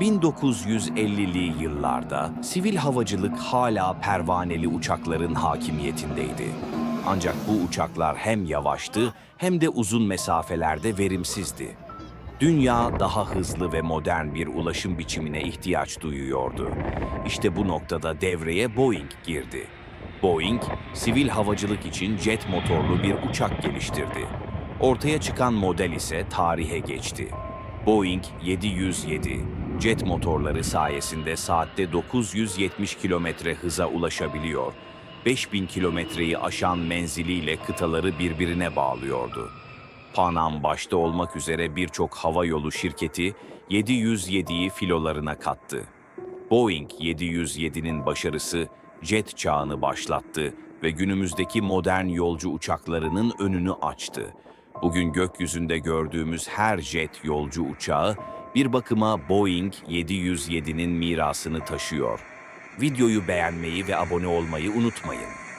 1950'li yıllarda sivil havacılık hala pervaneli uçakların hakimiyetindeydi. Ancak bu uçaklar hem yavaştı hem de uzun mesafelerde verimsizdi. Dünya daha hızlı ve modern bir ulaşım biçimine ihtiyaç duyuyordu. İşte bu noktada devreye Boeing girdi. Boeing, sivil havacılık için jet motorlu bir uçak geliştirdi. Ortaya çıkan model ise tarihe geçti. Boeing 707 jet motorları sayesinde saatte 970 kilometre hıza ulaşabiliyor. 5000 kilometreyi aşan menziliyle kıtaları birbirine bağlıyordu. Pan Am başta olmak üzere birçok hava yolu şirketi 707'yi filolarına kattı. Boeing 707'nin başarısı jet çağını başlattı ve günümüzdeki modern yolcu uçaklarının önünü açtı. Bugün gökyüzünde gördüğümüz her jet yolcu uçağı bir bakıma Boeing 707'nin mirasını taşıyor. Videoyu beğenmeyi ve abone olmayı unutmayın.